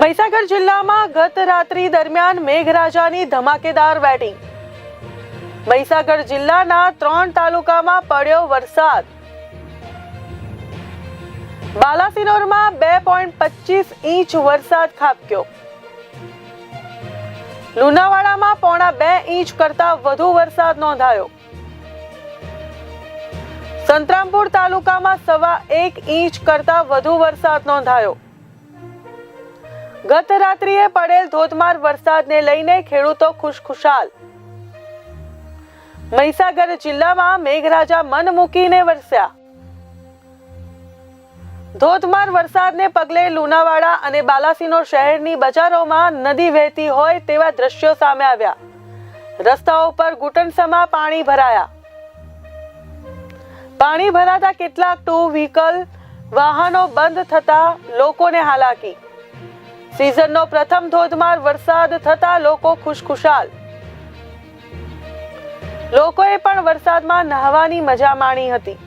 મહીસાગર જિલ્લામાં ગત રાત્રિ દરમિયાન મેઘરાજાની ધમાકેદાર બેટિંગ મહીસાગર જિલ્લાના ત્રણ તાલુકામાં પડ્યો વરસાદ. બાલાસિનોરમાં બે પોઈન્ટ પચીસ ઇંચ વરસાદ ખાબક્યો. લુણાવાડામાં પોણા બે ઇંચ કરતા વધુ વરસાદ નોંધાયો. સંતરામપુર તાલુકામાં સવા એક ઇંચ કરતા વધુ વરસાદ નોંધાયો. ગત રાત્રિએ પડેલ ધોધમાર વરસાદને લઈને ખેડૂતો ખુશખુશાલ. મહીસાગર જિલ્લામાં મેઘરાજા મન મૂકીને વરસ્યા. ધોધમાર વરસાદને પગલે લુણાવાડા અને બાલાસિનોર શહેરની બજારોમાં નદી વહેતી હોય તેવા દ્રશ્યો સામે આવ્યા. રસ્તાઓ પર ઘૂંટણસમા પાણી ભરાયા. પાણી ભરાતા કેટલાક ટુ વ્હીકલ વાહનો બંધ થતા લોકોને હાલાકી. સિઝનનો પ્રથમ ધોધમાર વરસાદ થતા લોકો ખુશખુશાલ. લોકોએ પણ વરસાદમાં નહાવાની મજા માણી હતી.